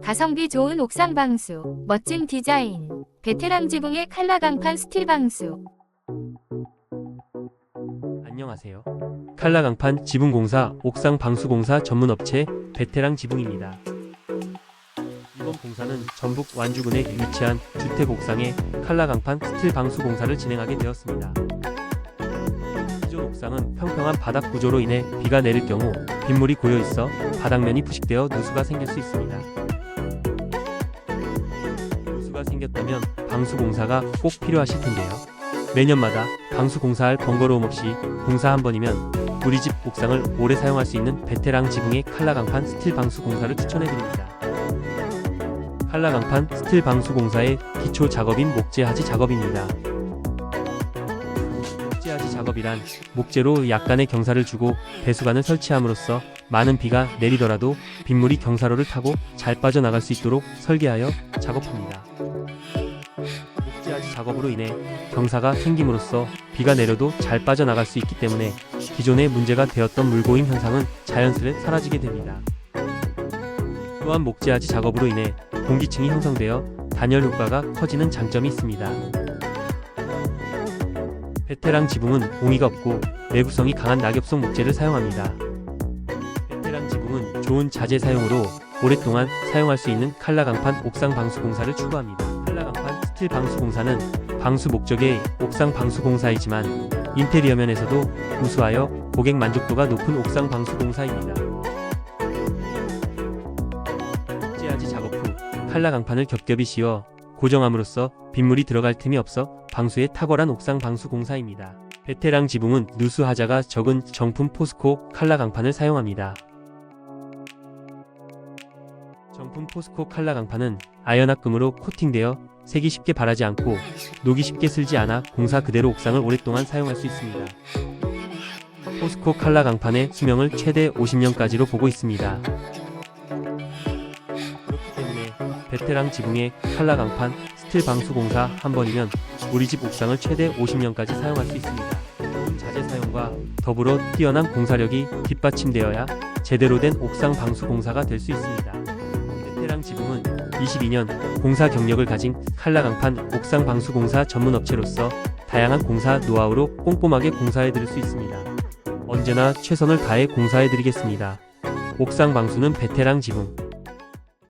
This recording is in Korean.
가성비 좋은 옥상 방수, 멋진 디자인, 베테랑 지붕의 칼라 강판 스틸 방수. 안녕하세요. 칼라 강판 지붕공사 옥상 방수공사 전문 업체 베테랑 지붕입니다. 이번 공사는 전북 완주군에 위치한 주택 옥상에 칼라 강판 스틸 방수 공사를 진행하게 되었습니다. 기존 옥상은 평평한 바닥 구조로 인해 비가 내릴 경우 빗물이 고여 있어 바닥면이 부식되어 누수가 생길 수 있습니다. 누수가 생겼다면 방수 공사가 꼭 필요하실 텐데요. 매년마다 방수 공사할 번거로움 없이 공사 한 번이면 우리 집 옥상을 오래 사용할 수 있는 베테랑 지붕의 칼라 강판 스틸 방수 공사를 추천해 드립니다. 칼라 강판 스틸 방수 공사의 기초 작업인 목재하지 작업입니다. 목재하지 작업이란 목재로 약간의 경사를 주고 배수관을 설치함으로써 많은 비가 내리더라도 빗물이 경사로를 타고 잘 빠져나갈 수 있도록 설계하여 작업합니다. 작업으로 인해 경사가 생김으로써 비가 내려도 잘 빠져나갈 수 있기 때문에 기존에 문제가 되었던 물고임 현상은 자연스레 사라지게 됩니다. 또한 목재하지 작업으로 인해 공기층이 형성되어 단열 효과가 커지는 장점이 있습니다. 베테랑 지붕은 옹이가 없고 내구성이 강한 낙엽성 목재를 사용합니다. 베테랑 지붕은 좋은 자재 사용으로 오랫동안 사용할 수 있는 칼라 강판 옥상 방수 공사를 추구합니다. 칼라 강판 스틸 방수 공사는 방수 목적의 옥상 방수 공사이지만 인테리어 면에서도 우수하여 고객 만족도가 높은 옥상 방수 공사입니다. 목재하지 작업 후 칼라 강판을 겹겹이 씌워 고정함으로써 빗물이 들어갈 틈이 없어 방수에 탁월한 옥상 방수 공사입니다. 베테랑 지붕은 누수 하자가 적은 정품 포스코 칼라 강판을 사용합니다. 정품 포스코 칼라 강판은 아연합금으로 코팅되어 색이 쉽게 바라지 않고 녹이 쉽게 슬지 않아 공사 그대로 옥상을 오랫동안 사용할 수 있습니다. 포스코 칼라 강판의 수명을 최대 50년까지로 보고 있습니다. 그렇기 때문에 베테랑 지붕의 칼라 강판 스틸 방수 공사 한 번이면 우리 집 옥상을 최대 50년까지 사용할 수 있습니다. 자재 사용과 더불어 뛰어난 공사력이 뒷받침되어야 제대로 된 옥상 방수 공사가 될 수 있습니다. 지붕은 22년 공사 경력을 가진 칼라 강판 옥상 방수 공사 전문 업체로서 다양한 공사 노하우로 꼼꼼하게 공사해 드릴 수 있습니다. 언제나 최선을 다해 공사해 드리겠습니다. 옥상 방수는 베테랑 지붕